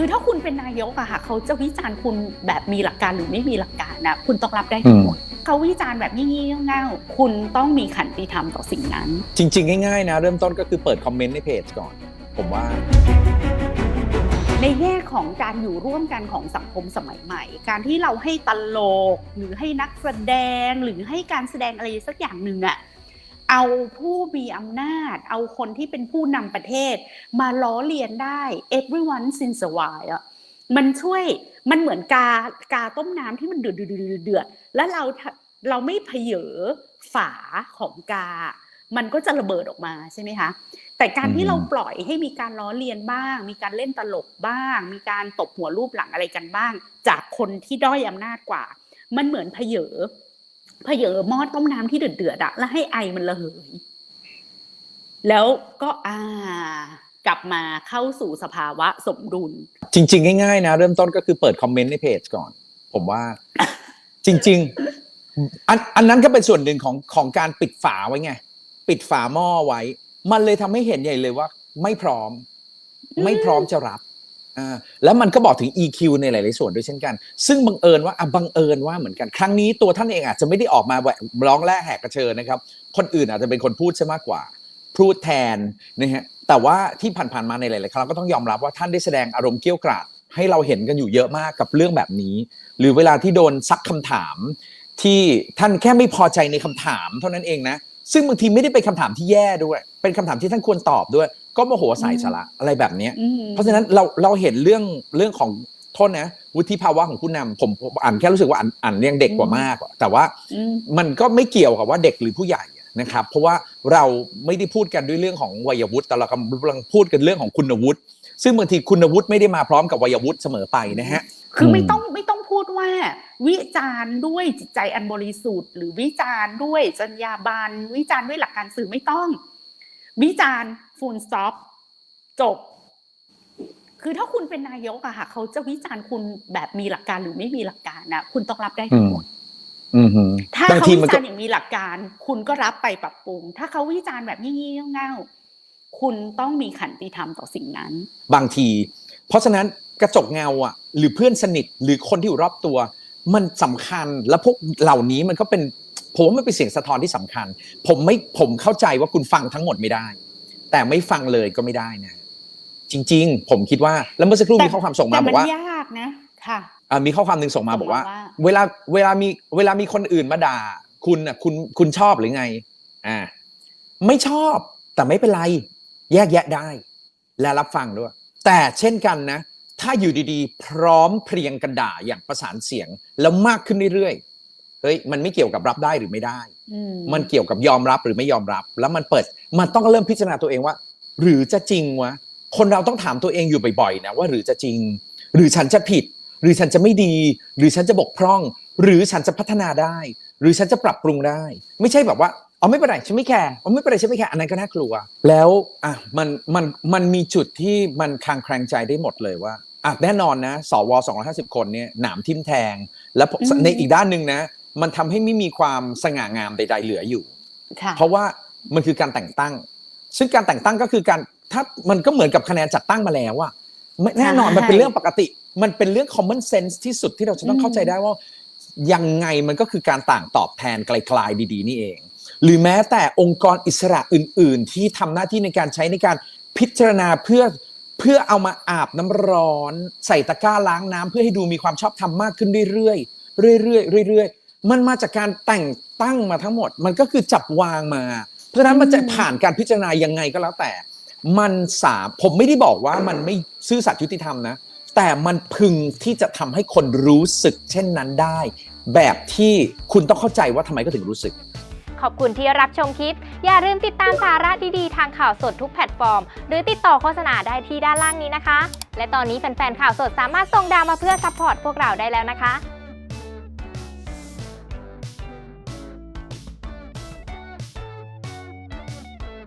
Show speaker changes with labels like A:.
A: คือถ้าคุณเป็นนายกอะค่ะเขาจะวิจารณ์คุณแบบมีหลักการหรือไม่มีหลักการนะคุณต้องรับได้ทั้งหมดเขาวิจารณ์แบบงี่ๆเง่าๆคุณต้องมีขันติธรรมต่อสิ่งนั้น
B: จริง ๆ ง่ายๆนะ เริ่มต้นก็คือเปิดคอมเมนต์ในเพจก่อน ผมว่า
A: ในแง่ของการอยู่ร่วมกันของสังคมสมัยใหม่ การที่เราให้ตลกหรือให้นักแสดงหรือให้การแสดงอะไรสักอย่างหนึ่งอะ เอาผู้มีอำนาจ เอาคนที่เป็นผู้นำประเทศ มาล้อเลียนได้ everyone since a while อะมันช่วยมันเหมือนกากาต้มน้ำที่มันเดือดเดือดเดือดเดือดแล้วเราเราไม่เพเยอฝาของกา มันก็จะระเบิดออกมาใช่ไหมคะแต่การที่
B: อืม
A: เราปล่อยให้มีการล้อเลียนบ้าง มีการเล่นตลกบ้าง มีการตบหัวรูปหลังอะไรกันบ้าง จากคนที่ด้อยอำนาจกว่า มันเหมือนเพเยอ เพเยอหม้อต้มน้ำที่เดือดๆอะแล้วให้ไอมันระเหย แล้วก็อ่ากลับมาเข้าสู่สภาวะสมดุล
B: จริง ๆ ง่ายๆนะ เริ่มต้นก็คือเปิดคอมเมนต์ในเพจก่อน ผมว่า จริง ๆ อันอันนั้นก็เป็นส่วนหนึ่งของของการปิดฝาไว้ไง ปิดฝาหม้อไว้ มันเลยทำให้เห็นใหญ่เลยว่า ไม่พร้อม
A: อืม
B: ไม่พร้อมจะรับอ่า แล้วมันก็บอกถึง EQ ในหลาย ๆ ส่วนด้วยเช่นกัน ซึ่งบังเอิญว่าอะบังเอิญว่าเหมือนกัน ครั้งนี้ตัวท่านเองอาจจะไม่ได้ออกมาแหวะร้องแร่แหกกระเชิญนะครับ คนอื่นอาจจะเป็นคนพูดใช่มากกว่า พูดแทนนะฮะ แต่ว่าที่ผ่าน ๆ มาในหลาย ๆ ครั้งก็ต้องยอมรับว่าท่านได้แสดงอารมณ์เกี้ยวกราดให้เราเห็นกันอยู่เยอะมากกับเรื่องแบบนี้ หรือเวลาที่โดนซักคำถาม ที่ท่านแค่ไม่พอใจในคำถามเท่านั้นเองนะ ซึ่งบางทีไม่ได้เป็นคำถามที่แย่ด้วย เป็นคำถามที่ท่านควรตอบด้วย ก็โมโหใส่สาระอะไรแบบเนี้ย
A: อืม
B: เพราะฉะนั้นเราเราเห็นเรื่องเรื่องของโทษนะวุฒิภาวะของผู้นำผมผมอ่านแค่รู้สึกว่าอ่านอ่านยังเด็กกว่ามากอะแต่ว่า
A: อืม
B: มันก็ไม่เกี่ยวกับว่าเด็กหรือผู้ใหญ่นะครับ เพราะว่าเราไม่ได้พูดกันด้วยเรื่องของวัยวุฒิแต่เรากำลังพูดกันเรื่องของคุณวุฒิซึ่งบางทีคุณวุฒิไม่ได้มาพร้อมกับวัยวุฒิเสมอไปนะฮะ
A: คือไม่
B: อืม
A: ต้องไม่ต้องพูดว่า วิจารณ์ด้วยจิตใจอันบริสุทธิ์ หรือวิจารณ์ด้วยจรรยาบรรณวิจารณ์ด้วยหลักการสื่อไม่ต้อง วิจารณ์ฟูลสต็อปจบ คือถ้าคุณเป็นนายกอะค่ะ เขาจะวิจารณ์คุณแบบมีหลักการหรือไม่มีหลักการนะคุณต้องรับได้ทั้งหมด
B: อืมฮึ
A: ถ้า
B: บาง
A: เขา
B: ที
A: วิ
B: มันก็
A: จารณ์อย่างมีหลักการ คุณก็รับไปปรับปรุง ถ้าเขาวิจารณ์แบบงี่ๆเง่าๆคุณต้องมีขันติธรรมต่อสิ่งนั้น
B: บางที เพราะฉะนั้นกระจกเงาอะ หรือเพื่อนสนิทหรือคนที่อยู่รอบตัว มันสำคัญและพวกเหล่านี้มันก็เป็น ผมว่ามันเป็นเสียงสะท้อนที่สำคัญ ผมไม่ผมเข้าใจว่าคุณฟังทั้งหมดไม่ได้ แต่ไม่ฟังเลยก็ไม่ได้นะ จริง ๆ ผมคิดว่าแล้วเมื่อสักครู่
A: แต่
B: มีข้อความส่งมา
A: แต่
B: บ
A: มั
B: อกว่า
A: ยากนะค่ะ
B: อ่ามีข้อความหนึ่งส่งมาบอกว่า
A: ส่งมาว่า
B: เวลาเวลามีเวลามีคนอื่นมาด่า คุณอะคุณคุณชอบหรือไงอ่าไม่ชอบแต่ไม่เป็นไร แยกแยะได้ และรับฟังด้วย แต่เช่นกันนะ ถ้าอยู่ดีๆ พร้อมเพรียงกันด่าอย่างประสานเสียงแล้วมากขึ้นเรื่อยๆ เฮ้ยมันไม่เกี่ยวกับรับได้หรือไม่ได้
A: อืม
B: มันเกี่ยวกับยอมรับหรือไม่ยอมรับ แล้วมันเปิดมันต้องเริ่มพิจารณาตัวเองว่า หรือจะจริงวะคนเราต้องถามตัวเองอยู่บ่อยๆนะว่าหรือจะจริง หรือฉันจะผิด หรือฉันจะไม่ดี หรือฉันจะบกพร่อง หรือฉันจะพัฒนาได้ หรือฉันจะปรับปรุงได้ ไม่ใช่แบบว่าเอาไม่เป็นไรฉันไม่แคร์เอาไม่เป็นไรฉันไม่แคร์อันนั้นก็น่ากลัว แล้วอะมันมันมันมีจุดที่มันคลางแคลงใจได้หมดเลยว่าอะแน่นอนนะสว250 คนเนี่ยหนามทิ่มแทง แล้วในอีกด้านหนึ่งนะ มันทำให้ไม่มีความสง่างามใด ๆ เหลืออยู่
A: ค่ะ
B: เพราะว่ามันคือการแต่งตั้ง ซึ่งการแต่งตั้งก็คือการถ้ามันก็เหมือนกับคะแนนจัดตั้งมาแล้วอะไม่แน่นอน
A: ใช่
B: มันเป็นเรื่องปกติ มันเป็นเรื่อง common sense ที่สุดที่เราจะต้องเข้าใจได้ว่า ยังไงมันก็คือการต่างตอบแทนไกลๆดีๆ นี่เอง หรือแม้แต่องค์กรอิสระอื่น ๆ ที่ทำหน้าที่ในการใช้ในการพิจารณาเพื่อเพื่อเอามาอาบน้ำร้อน ใส่ตะกร้าล้างน้ำเพื่อให้ดูมีความชอบธรรมมากขึ้นเรื่อยๆเรื่อยๆเรื่อยๆ มันมาจากการแต่งตั้งมาทั้งหมด มันก็คือจับวางมา เพราะฉะนั้นมันจะผ่านการพิจารณายังไงก็แล้วแต่ มันสาผมไม่ได้บอกว่ามันไม่ซื่อสัตย์ยุติธรรมนะ แต่มันพึงที่จะทำให้คนรู้สึกเช่นนั้นได้ แบบที่คุณต้องเข้าใจว่าทำไมก็ถึงรู้สึก
C: ขอบคุณที่รับชมคลิป อย่าลืมติดตามสาระดีๆ ทางข่าวสดทุกแพลตฟอร์ม หรือติดต่อโฆษณาได้ที่ด้านล่างนี้นะคะ และตอนนี้แฟนๆ ข่าวสดสามารถส่งดาวมาเพื่อซัพพอร์ตพวกเราได้แล้วนะคะ